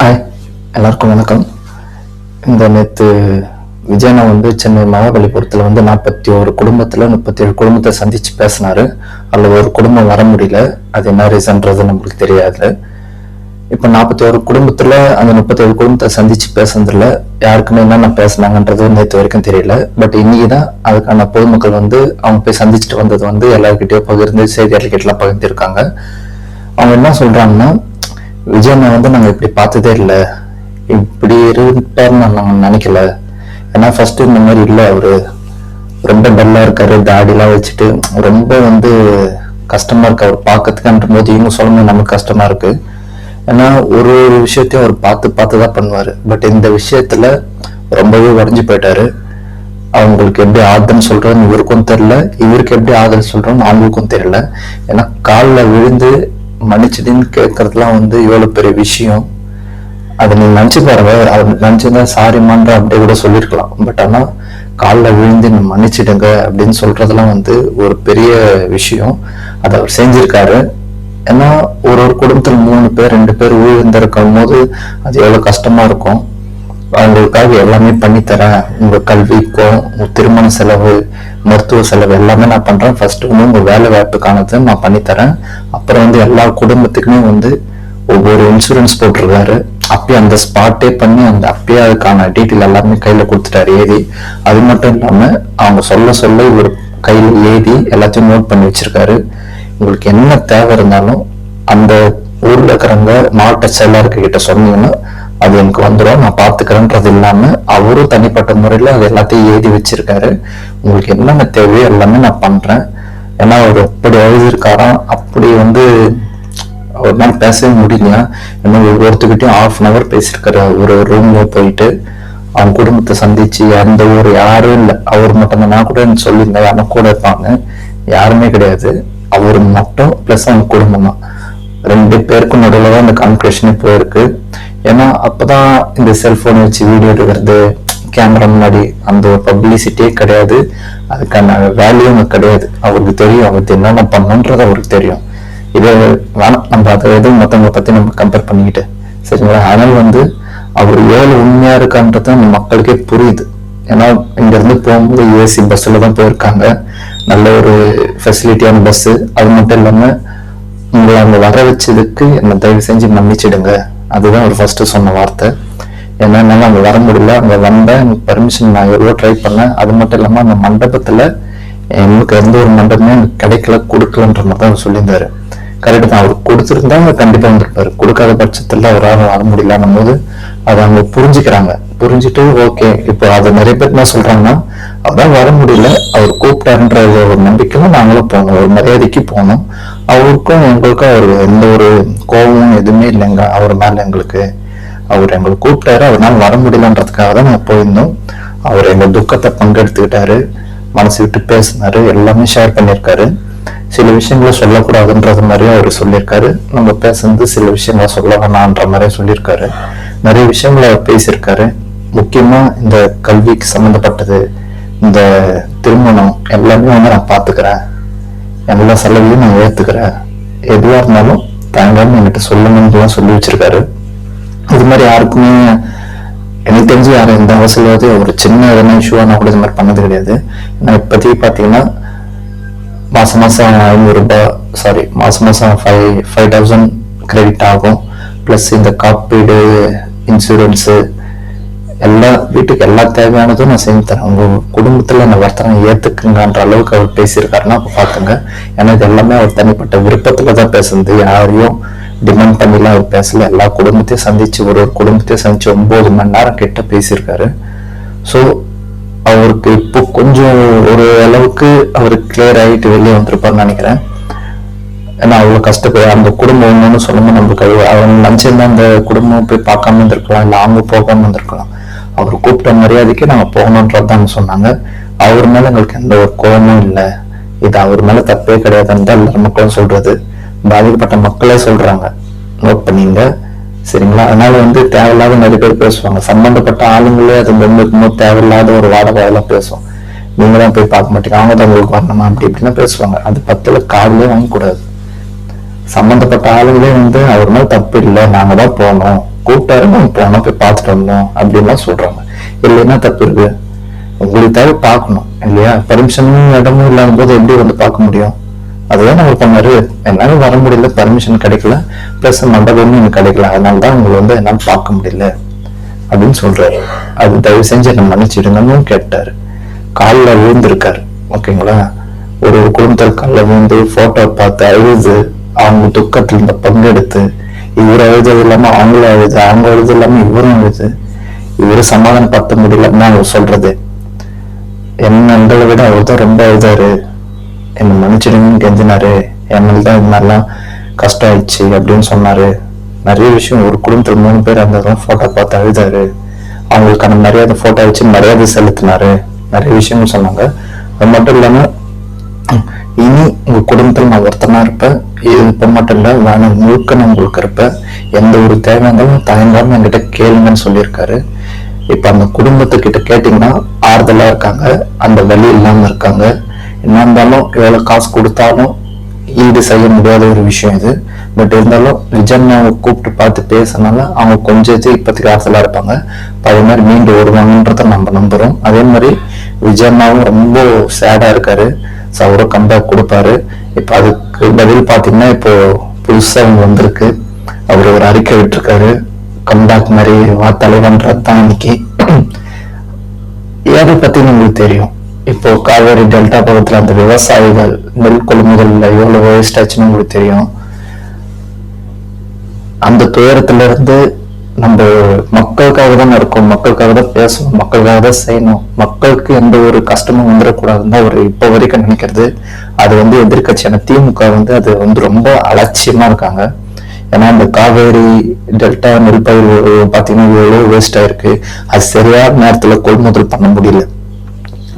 Hi எல்லாருக்கும் வணக்கம். இந்த நேற்று விஜயனா வந்து சென்னை மகாபலிபுரத்தில் வந்து நாற்பத்தி ஒரு குடும்பத்தில் முப்பத்தி ஏழு குடும்பத்தை சந்தித்து பேசினாரு. அதில் ஒரு குடும்பம் வர முடியல. அது என்ன ரீசன்றது நம்மளுக்கு தெரியாது. இப்போ நாற்பத்தி ஒரு குடும்பத்தில் அந்த முப்பத்தேழு குடும்பத்தை சந்தித்து பேசுனதுல யாருக்குமே என்னென்ன பேசுனாங்கன்றது நேற்று வரைக்கும் தெரியல. பட் இன்னைக்கு தான் அதுக்கான பொதுமக்கள் வந்து அவங்க போய் சந்திச்சுட்டு வந்தது வந்து எல்லாருக்கிட்டையும் பகிர்ந்து செய்தியாளர்கிட்டலாம் பகிர்ந்துருக்காங்க. அவங்க என்ன சொல்கிறாங்கன்னா விஜயனை வந்து நாங்க இப்படி பார்த்ததே இல்லை. இப்படி இருப்பார்னு நாங்க நினைக்கல. ஏன்னா ஃபர்ஸ்ட் இந்த மாதிரி இல்லை அவரு. ரொம்ப டல்லா இருக்காரு தாடிலாம் வச்சுட்டு. ரொம்ப வந்து கஷ்டமா இருக்கு அவர் பார்க்கறதுக்குன்ற போது இவங்க சொல்லணும் நமக்கு கஷ்டமா இருக்கு. ஏன்னா ஒரு ஒரு விஷயத்தையும் அவர் பார்த்து பார்த்து தான் பண்ணுவார். பட் இந்த விஷயத்துல ரொம்பவே உடஞ்சு போயிட்டாரு. அவங்களுக்கு எப்படி ஆறுதல் சொல்றோன்னு இவருக்கும் தெரியல. இவருக்கு எப்படி ஆறுதல் சொல்றோன்னு அவங்களுக்கும் தெரியல. ஏன்னா காலில் விழுந்து மன்னிச்சிடுன்னு கேட்கறதுலாம் வந்து எவ்வளோ பெரிய விஷயம். அதை நீங்க நினைச்சு பாருங்க. அது நினைச்சிருந்தா சாரிமான்ற அப்படியே கூட சொல்லியிருக்கலாம் பட் ஆனா காலில் விழுந்து நீ மன்னிச்சிடுங்க அப்படின்னு சொல்றதெல்லாம் வந்து ஒரு பெரிய விஷயம். அதை அவர் செஞ்சிருக்காரு. ஏன்னா ஒரு ஒரு குடும்பத்தில் மூணு பேர் ரெண்டு பேர் உயிர்ந்திருக்கும் போது அது எவ்வளவு கஷ்டமா இருக்கும். அவங்களுக்காக எல்லாமே பண்ணித்தரேன் உங்கள் கல்விக்கும் உங்கள் திருமண செலவு மருத்துவ செலவு எல்லாமே நான் பண்ணுறேன் ஃபஸ்ட்டு வந்து உங்கள் வேலை வாய்ப்புக்கானது நான் பண்ணித்தரேன். அப்புறம் வந்து எல்லா குடும்பத்துக்குமே வந்து ஒவ்வொரு இன்சூரன்ஸ் போட்டிருக்காரு. அப்பயே அந்த ஸ்பாட்டே பண்ணி அந்த அப்பயே அதுக்கான டீட்டெயில் எல்லாமே கையில் கொடுத்துட்டாரு ஏதி அது மட்டும் இல்லாமல் அவங்க சொல்ல சொல்ல இவர் கையில் ஏதி எல்லாத்தையும் நோட் பண்ணி வச்சிருக்காரு. உங்களுக்கு என்ன தேவை இருந்தாலும் அந்த ஊரில் இருக்கிறவங்க மாவட்ட செயலாளர்கிட்ட கிட்ட சொன்னீங்கன்னா அது எனக்கு வந்துடும் நான் பார்த்துக்கிறேன்றது இல்லாமல் அவரும் தனிப்பட்ட முறையில் அது எல்லாத்தையும் எழுதி வச்சிருக்காரு. உங்களுக்கு என்னென்ன தேவையோ எல்லாமே நான் பண்ணுறேன் ஏன்னா அவர் அப்படி எழுதியிருக்காராம் அப்படி வந்து அவர்னால பேசவே முடியலையா இன்னும் ஒவ்வொருத்தர்கிட்டயும் ஆஃப் அன் அவர் பேசியிருக்காரு. ஒரு ரூம்ல போயிட்டு அவங்க குடும்பத்தை சந்திச்சு அந்த ஒரு யாரும் இல்லை. அவர் மட்டும் நான் கூட எனக்கு சொல்லியிருந்தேன். யாரும் கூட இருப்பாங்க. யாருமே கிடையாது. அவர் மட்டும் ப்ளஸ் அவங்க குடும்பம் தான் ரெண்டு பேருக்கும் நடுவில் தான் இந்த கான்வர்சேஷனே போயிருக்கு. ஏன்னா அப்பதான் இந்த செல்ஃபோனை வச்சு வீடியோ எடுக்கிறது கேமரா முன்னாடி அந்த ஒரு பப்ளிசிட்டியே கிடையாது. அதுக்கான வேல்யூ கிடையாது. அவருக்கு தெரியும் அவருக்கு என்னென்ன பண்ணணுன்றது அவருக்கு தெரியும். இது வேணாம் நம்ம அதை எதுவும் மற்றவங்க பற்றி நம்ம கம்பேர் பண்ணிக்கிட்டு. சரிங்களா? ஆனால் வந்து அவர் ஏழு உண்மையாக இருக்கான்றது அந்த மக்களுக்கே புரியுது. ஏன்னா இங்கேருந்து போகும்போது ஏசி பஸ்ஸில் தான் போயிருக்காங்க. நல்ல ஒரு ஃபெசிலிட்டியான பஸ்ஸு அது மட்டும் இல்லாமல் உங்களை அங்கே வர வச்சதுக்கு என்னை தயவு செஞ்சு மன்னிச்சிடுங்க அதுதான் ஒரு ஃபர்ஸ்ட் சொன்ன வார்த்தை. ஏன்னா என்னால அங்க வர முடியல. அங்க வந்தேன். எனக்கு பர்மிஷன் நான் எவ்வளோ ட்ரை பண்ணேன். அது மட்டும் இல்லாம அந்த மண்டபத்துல எனக்கு எந்த ஒரு மண்டபமே எனக்கு கிடைக்கல கொடுக்கலன்ற மாதிரி தான் அவர் சொல்லியிருந்தாரு. கரெக்டு தான். அவர் கொடுத்துருந்தா கண்டிப்பாக வந்திருப்பாரு. கொடுக்காத பட்சத்தில் அவரால் வர முடியலன்னும் போது அதை அவங்க புரிஞ்சுக்கிறாங்க. புரிஞ்சுட்டு ஓகே இப்போ அதை நிறைய பேர் என்ன சொல்கிறாங்கன்னா அவரால் வர முடியல. அவர் கூப்பிட்டாருன்ற ஒரு நம்பிக்கையும் நாங்களும் போனோம் ஒரு மரியாதைக்கு போனோம் அவருக்கும் எங்களுக்கும் அவர் எந்த ஒரு கோபமும் எதுவுமே இல்லைங்க. அவர் மேலே எங்களுக்கு அவர் எங்களை கூப்பிட்டாரு. அவரால் வர முடியலன்றதுக்காக தான் நாங்கள் போயிருந்தோம். அவர் எங்கள் துக்கத்தை பங்கெடுத்துக்கிட்டாரு. மனசு விட்டு பேசினாரு. எல்லாமே ஷேர் பண்ணியிருக்காரு. சில விஷயங்களை சொல்லக்கூடாதுன்றது மாதிரியும் அவர் சொல்லியிருக்காரு. நம்ம பேசுனது சில விஷயங்களை சொல்ல வேணான்ற மாதிரியும் சொல்லியிருக்காரு. நிறைய விஷயங்களை பேசியிருக்காரு. முக்கியமா இந்த கல்விக்கு சம்மந்தப்பட்டது இந்த திருமணம் எல்லாமே வந்து நான் பார்த்துக்கிறேன். எல்லா செலவையும் நான் ஏற்றுக்கிறேன் எதுவா இருந்தாலும் தயங்காம என்கிட்ட சொல்லுங்கன்னு சொல்லி வச்சிருக்காரு. இது மாதிரி யாருக்குமே எனக்கு தெரிஞ்சு யாரும் எந்த அவசரவாதி ஒரு சின்ன எதனா இஷ்யூவானா கூட இது மாதிரி பண்ணது கிடையாது. நான் இப்போதைக்கு பார்த்தீங்கன்னா மாதம் மாதம் ஐநூறுரூபா சாரி மாதம் மாதம் ஃபைவ் ஃபைவ் தௌசண்ட் கிரெடிட் ஆகும். ப்ளஸ் இந்த காப்பீடு இன்சூரன்ஸு எல்லா வீட்டுக்கு எல்லா தேவையானதும் நான் செஞ்சு தரேன். உங்கள் குடும்பத்தில் நான் வர்த்தனை ஏற்றுக்குங்கன்ற அளவுக்கு அவர் பேசியிருக்காருன்னா அப்ப பாத்துங்க ஏன்னா இது எல்லாமே அவர் தனிப்பட்ட விருப்பத்தில் தான் பேசுனது. யாரையும் டிமாண்ட் பண்ணிலாம் அவர் பேசல. எல்லா குடும்பத்தையும் சந்திச்சு ஒரு ஒரு குடும்பத்தையும் சந்திச்சு ஒம்பது மணி நேரம் கிட்ட பேசியிருக்காரு. ஸோ அவருக்கு இப்போ கொஞ்சம் ஒரு அளவுக்கு அவர் கிளியர் ஆகிட்டு வெளியே வந்திருப்பாருன்னு நினைக்கிறேன். ஏன்னா அவ்வளோ கஷ்டப்படு அந்த குடும்பம் ஒன்றுன்னு சொல்லும்போது நம்மளுக்கு அது அவங்க நினச்சிருந்தா அந்த குடும்பம் போய் பார்க்காம இருந்திருக்கலாம் இல்லை அவங்க போகாம இருந்திருக்கலாம். அவர் கூப்பிட்ட மரியாதைக்கு நாங்கள் போகணுன்றதாங்க சொன்னாங்க. அவர் மேல எங்களுக்கு எந்த ஒரு கோபமும் இல்லை. இது அவர் மேல தப்பே கிடையாதுன்னு தான் எல்லா மக்களும் சொல்றது. பாதிக்கப்பட்ட மக்களே சொல்றாங்க. நோட் பண்ணீங்க. சரிங்களா? அதனால வந்து தேவையில்லாத நிறைய பேர் பேசுவாங்க. சம்பந்தப்பட்ட ஆளுங்களே அது இருக்கும்போது தேவையில்லாத ஒரு வாடகையெல்லாம் பேசும் நீங்க தான் போய் பார்க்க மாட்டீங்க. அவங்க தான் உங்களுக்கு வரணுமா? அப்படி இப்படின்னா பேசுவாங்க. அது பத்துல காதலே வாங்கக்கூடாது. சம்பந்தப்பட்ட ஆளுங்களே வந்து அவர் மேல தப்பு இல்லை. நாங்க தான் போனோம் கூப்பிட்டாரு நம்ம போனோம் போய் பார்த்துட்டு வந்தோம் அப்படின்லாம் சொல்றாங்க. இல்லைன்னா தப்பு இருக்கு? உங்களுக்கு தேவை பார்க்கணும் இல்லையா? பெர்மிஷனும் இடமும் இல்லாத போது எப்படி வந்து பார்க்க முடியும்? அதுதான் அவர் பண்ணாரு என்னால வர முடியல பர்மிஷன் கிடைக்கல பிளஸ் மண்டபமும் எனக்கு கிடைக்கல. அதனால தான் உங்களை வந்து என்னால் பார்க்க முடியல அப்படின்னு சொல்றாரு. அது தயவு செஞ்சு என்ன மன்னிச்சிடுங்கன்னு கேட்டாரு. காலில் விழுந்திருக்காரு. ஓகேங்களா? ஒரு ஒரு குடும்பத்தில் காலில் விழுந்து போட்டோ பார்த்து அழுது அவங்க துக்கத்துல இந்த பங்கெடுத்து இவர் அழுது இல்லாம அவங்களும் அழுது அவங்க அழுது இல்லாமல் இவரும் அழுது சமாதானம் சமாதானப்படுத்த முடியலன்னு அவர் சொல்றது. என்னங்களை விட அவர் தான் ரொம்ப அழுதாரு என்னை மன்னிச்சிடுங்கன்னு கெஞ்சினாரு. என்னால தான் இது மாதிரிலாம் கஷ்டம் ஆயிடுச்சு அப்படின்னு சொன்னாரு. நிறைய விஷயம் ஒரு குடும்பத்தில் மூணு பேர் இருந்ததும் போட்டோ பார்த்து அழுதாரு. அவங்களுக்கான மரியாதை போட்டோ வச்சு மரியாதை செலுத்தினாரு. நிறைய விஷயங்கள் சொன்னாங்க. அது மட்டும் இல்லாம இனி உங்க குடும்பத்தில் நான் ஒருத்தனா இருப்பேன். இப்போ இப்ப மட்டும் இல்ல வேணும் முழுக்க நான் உங்களுக்கு இருப்பேன். எந்த ஒரு தேவைங்களும் தயங்காமல் தயங்காம என்கிட்ட கேளுங்கன்னு சொல்லியிருக்காரு. இப்ப அந்த குடும்பத்துக்கிட்ட கேட்டீங்கன்னா ஆறுதலா இருக்காங்க. அந்த வழி இல்லாம இருக்காங்க. என்ன இருந்தாலும் எவ்வளோ காசு கொடுத்தாலும் ஈடு செய்ய முடியாத ஒரு விஷயம் இது. பட் இருந்தாலும் விஜயண்ணாவை கூப்பிட்டு பார்த்து பேசினால அவங்க கொஞ்சம் இது இப்போதைக்கு ஆறுதலா இருப்பாங்க. அதே மாதிரி மீண்டு வருவாங்கன்றத நம்ம நம்புகிறோம் அதே மாதிரி விஜயண்ணாவும் ரொம்ப சேடாக இருக்காரு. ஸோ அவரும் கம்பேக் கொடுப்பாரு. இப்போ அதுக்கு பதில் பார்த்தீங்கன்னா இப்போ புதுசாக அவங்க வந்திருக்கு. அவர் ஒரு அறிக்கை விட்டிருக்காரு. கம்பேக் மாதிரி வா தலைவன்றது தான் இன்னைக்கு. எதை பற்றி உங்களுக்கு தெரியும்? இப்போ காவேரி டெல்டா பகுதியில் அந்த விவசாயிகள் நெல் கொள்முதல்ல எவ்வளவு வேஸ்ட் ஆச்சுன்னு உங்களுக்கு தெரியும். அந்த துயரத்துல இருந்து நம்ம மக்களுக்காக தான் இருக்கோம். மக்களுக்காக தான் பேசணும். மக்களுக்காக தான் செய்யணும். மக்களுக்கு எந்த ஒரு கஷ்டமும் வந்துடக்கூடாதுன்னு அவர் இப்போ வரைக்கும் நினைக்கிறது. அது வந்து எதிர்க்கட்சியான திமுக வந்து அது வந்து ரொம்ப அலட்சியமா இருக்காங்க. ஏன்னா இந்த காவேரி டெல்டா நெல் பயிர் பார்த்தீங்கன்னா எவ்வளோ வேஸ்ட் ஆயிருக்கு. அது சரியான நேரத்துல கொள்முதல் பண்ண முடியல.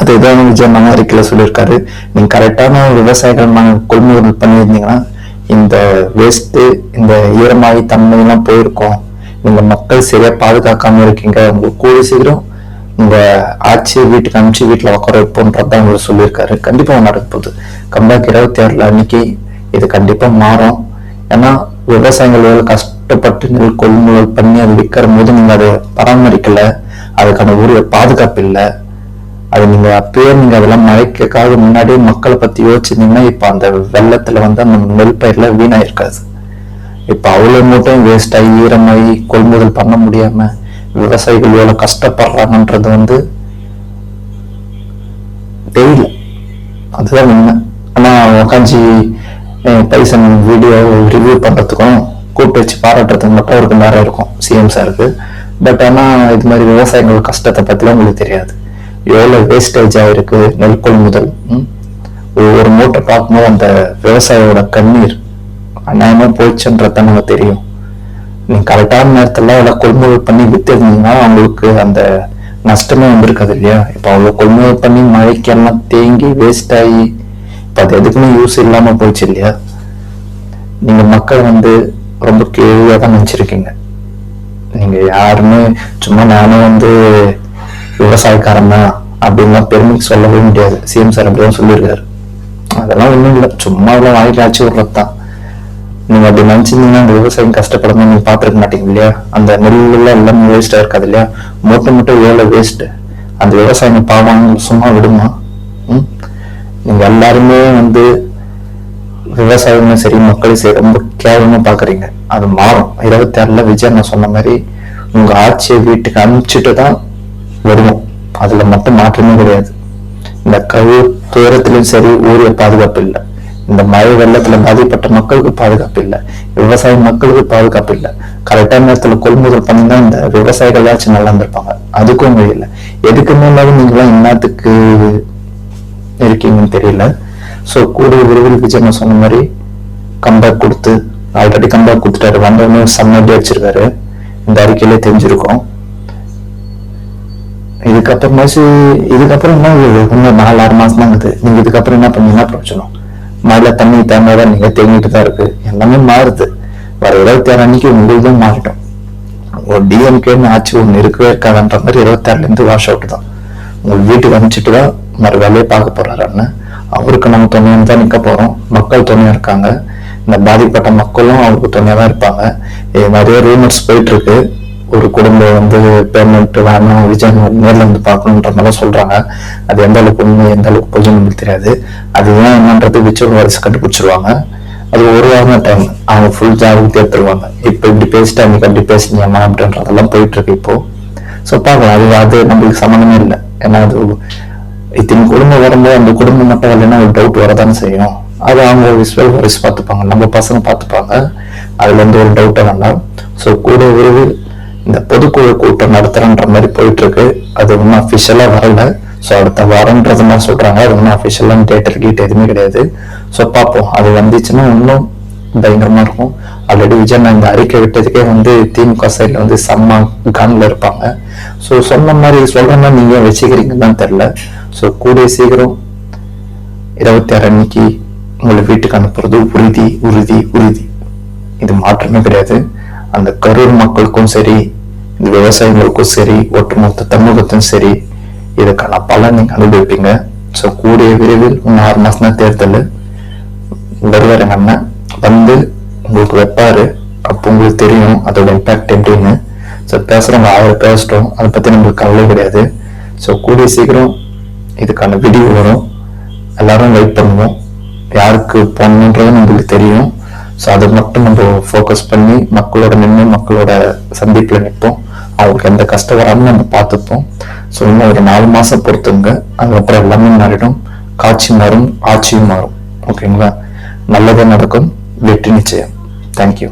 அதுதான் விஜய் நம்ம அறிக்கையில சொல்லியிருக்காரு. நீங்க கரெக்டான விவசாயிகள் நாங்கள் கொள்முதல் பண்ணியிருந்தீங்கன்னா இந்த வேஸ்ட்டு இந்த ஈரமாயி தன்மை எல்லாம் போயிருக்கும். நீங்க மக்கள் சரியா பாதுகாக்காம இருக்கீங்க. உங்களுக்கு கூடி சீக்கிரம் உங்க ஆட்சியை வீட்டுக்கு அனுப்பிச்சு வீட்டுல உட்கார வைப்போன்றதான் அவர் சொல்லியிருக்காரு. கண்டிப்பா நடக்க போகுது. கம்பேக் இருபத்தி ஆறுல அன்னைக்கு இது கண்டிப்பா மாறும். ஏன்னா விவசாயிகள் எவ்வளவு கஷ்டப்பட்டு நெல் கொள்முதல் பண்ணி அது விற்கிற போது நீங்க அதை பராமரிக்கல. அதுக்கான உரிய பாதுகாப்பு இல்லை. அது நீங்க அப்பயே நீங்க அதெல்லாம் மறைக்கக்காக முன்னாடியே மக்களை பத்தி யோசிச்சிருந்தீங்கன்னா இப்ப அந்த வெள்ளத்துல வந்து அந்த நெல் பயிர்ல வீணாயிருக்காது. இப்ப அவ்வளவு மூட்டையும் வேஸ்ட் ஆகி ஈரமாகி கொள்முதல் பண்ண முடியாம விவசாயிகள் எவ்வளவு கஷ்டப்படுறாங்கன்றது வந்து தெரியல. அதுதான் உண்மை. ஆனா உக்காஞ்சி பைசன் வீடியோ ரிவ்யூ பண்றதுக்கும் கூப்பிட்டு வச்சு பாராட்டுறதுக்கு மட்டும் அவருக்கு நேரம் இருக்கும் சிஎம் சாருக்கு பட் ஆனா இது மாதிரி விவசாயிகள் கஷ்டத்தை பத்திலாம் உங்களுக்கு தெரியாது. எவ்வளோ வேஸ்டேஜ் ஆகிருக்கு நெல் கொள்முதல்? ஒவ்வொரு மூட்டை பார்க்கும்போது அந்த விவசாயியோட கண்ணீர் அநியாயமா போச்சுன்றத நமக்கு தெரியும். நீங்கள் கரெக்டான நேரத்தில் எல்லாம் கொள்முதல் பண்ணி விற்றுருந்தீங்கன்னா அவங்களுக்கு அந்த நஷ்டமே வந்திருக்காது இல்லையா? இப்போ அவ்வளோ கொள்முதல் பண்ணி மழைக்கு எல்லாம் தேங்கி வேஸ்ட் ஆகி இப்போ அது எதுக்குமே யூஸ் இல்லாமல் போயிடுச்சு இல்லையா? நீங்கள் மக்கள் வந்து ரொம்ப கேள்வியாக தான் நினச்சிருக்கீங்க. நீங்கள் யாருமே சும்மா நானும் வந்து விவசாயக்காரன் தான் அப்படின்லாம் பெருமைக்கு சொல்லவே முடியாது. சிஎம் சார் அப்படிதான் சொல்லியிருக்காரு. அதெல்லாம் ஒண்ணும் இல்லை. சும்மா எல்லாம் வாயில ஆச்சு விடுறது தான் நீங்க அப்படி நினைச்சிருந்தீங்கன்னா அந்த விவசாயம் கஷ்டப்படாம நீங்க பாத்துருக்க மாட்டீங்க இல்லையா? அந்த நெல்லாம் எல்லாமே வேஸ்டா இருக்காது இல்லையா? மொட்டை மொட்டை வேலை வேஸ்ட் அந்த விவசாயம் பாவம் சும்மா விடுமா? ம்? நீங்க எல்லாருமே வந்து விவசாயமும் சரி மக்களும் சரி ரொம்ப கேவலமா பாக்குறீங்க அது மாறும். இருபத்தி ஆறுல விஜய் நான் சொன்ன மாதிரி உங்க ஆட்சியை வீட்டுக்கு அனுப்பிச்சிட்டு தான் வருவோம் அதுல மட்டும் மாற்றமே கிடையாது. இந்த கழிவு துயரத்திலும் சரி ஊரிய பாதுகாப்பு இல்லை. இந்த மழை வெள்ளத்துல பாதிப்பட்ட மக்களுக்கு பாதுகாப்பு இல்லை. விவசாய மக்களுக்கு பாதுகாப்பு இல்லை. கரெக்டான நேரத்துல கொள்முதல் பண்ணி இந்த இந்த விவசாயிகளாச்சும் நல்லா இருந்திருப்பாங்க. அதுக்கும் வழி இல்லை. எதுக்கு மேலாவது நீங்களாம் என்னத்துக்கு இருக்கீங்கன்னு தெரியல. ஸோ கூடிய விரைவில் விஜய் நான் சொன்ன மாதிரி கம்பேக் கொடுத்து ஆல்ரெடி கம்பேக் கொடுத்துட்டாரு. வந்தவொடனே சம்மடி அடிச்சிருக்காரு இந்த அறிக்கையிலே தெரிஞ்சிருக்கோம். இதுக்கப்புறமாச்சு இதுக்கப்புறம் என்ன இன்னும் நாலு ஆறு மாசம் தான் நீங்க இதுக்கப்புறம் என்ன பண்ணீங்கன்னா பிரச்சனை மழை தண்ணி தேங்காதான் நீங்க தேங்கிட்டு தான் இருக்கு. எல்லாமே மாறுது. வர இருபத்தி ஆறு அன்னைக்கு உங்களுதும் மாறிட்டோம். ஒரு டிஎம்கேன்னு ஆட்சி ஒன்று இருக்கவே இருக்காதுன்ற மாதிரி இருபத்தி ஆறுல இருந்து வாஷ் அவுட் தான். உங்க வீட்டுக்கு அனுப்பிச்சிட்டு தான் மறு வேலையை பார்க்க போறாரு அண்ணன். அவருக்கு நம்ம துணையாக தான் நிற்க போறோம். மக்கள் துணையா இருக்காங்க. இந்த பாதிப்பட்ட மக்களும் அவருக்கு துணையாக தான் இருப்பாங்க. இது நிறைய ரூமர்ஸ் போயிட்டு இருக்கு. ஒரு குடும்பம் வந்து பேமெண்ட் வேணும் விஜய் நேரில் வந்து பார்க்கணுன்ற மாதிரிலாம் சொல்கிறாங்க அது எந்த அளவுக்கு உண்மை எந்த அளவுக்கு பொய் நம்மளுக்கு தெரியாது. அது ஏன் என்னன்றது விஜய் வாரிசு கண்டுபிடிச்சிருவாங்க. அது ஒரு வாரம் டைம் அவங்க ஃபுல் ஜாபுக்கு தேர்த்துருவாங்க இப்போ இப்படி பேசிட்டு அன்னைக்கு அப்படி பேசுனீங்கம்மா அப்படின்றதெல்லாம் போயிட்டு இருக்கு இப்போ. ஸோ பார்க்கலாம். அது அது நம்மளுக்கு சம்மந்தமே இல்லை. ஏன்னா அது இத்தனை குடும்பம் வரும்போது அந்த குடும்பம் மட்டும் இல்லைன்னா ஒரு டவுட் வரதானே செய்யும். அது அவங்க விஸ்வல் வாரிசு பார்த்துப்பாங்க. நம்ம பசங்க பார்த்துப்பாங்க. அதுல இருந்து ஒரு டவுட்டை வேண்டாம். ஸோ கூட விரைவில் இந்த பொதுக்குழு கூட்டம் நடத்துறன்ற மாதிரி போயிட்டு இருக்கு அது ஒன்றும் அஃபிஷியலா வரல. ஸோ அடுத்த வாரன்றது மாதிரி சொல்றாங்க. அது ஒன்றும் அஃபிஷியலான டேட் கீட் எதுவுமே கிடையாது. ஸோ பார்ப்போம். அது வந்துச்சுன்னா இன்னும் பயங்கரமா இருக்கும். ஆல்ரெடி விஜய் நான் இந்த அறிக்கை விட்டதுக்கே வந்து திமுக சைட்ல வந்து செம்ம கன்ல இருப்பாங்க. ஸோ சொன்ன மாதிரி சொல்ற மாதிரி நீங்க வச்சுக்கிறீங்கன்னு தான் தெரில ஸோ கூடிய சீக்கிரம் இருபத்தி ஆறு அன்னைக்கு உங்களை வீட்டுக்கு அனுப்புறது உறுதி உறுதி உறுதி. இது மாற்றமே கிடையாது. அந்த கரூர் மக்களுக்கும் சரி இந்த விவசாயிகளுக்கும் சரி ஒட்டுமொத்த தமிழகத்தும் சரி இதுக்கான பலன் நீங்க அனுபவிப்பீங்க. ஸோ கூடிய விரைவில் இன்னும் ஆறு மாசம் தான் தேர்தல். வருவார் எங்கள் அண்ணன் வந்து உங்களுக்கு வைப்பாரு. அப்போ உங்களுக்கு தெரியும் அதோட இம்பாக்ட் எப்படின்னு. ஸோ பேசுறவங்க ஆயிரம் பேசிட்டோம். அதை பத்தி நம்மளுக்கு கவலை கிடையாது. ஸோ கூடிய சீக்கிரம் இதுக்கான வீடியோ வரும். எல்லாரும் வெயிட் பண்ணுவோம். யாருக்கு போகணுன்றது நம்மளுக்கு தெரியும். ஸோ அதை மட்டும் நம்ம ஃபோக்கஸ் பண்ணி மக்களோட நின்று மக்களோட சந்திப்பில் நிற்போம். அவங்களுக்கு எந்த கஷ்டம் வராமல் நம்ம பார்த்துப்போம். ஸோ இன்னும் ஒரு நாலு மாதம் பொறுத்துங்க. அதுக்கப்புறம் எல்லாமே மாறிடும். காட்சி மாறும் ஆட்சியும் மாறும். ஓகேங்களா நல்லதே நடக்கும். வெற்றி நிச்சயம். தேங்க்யூ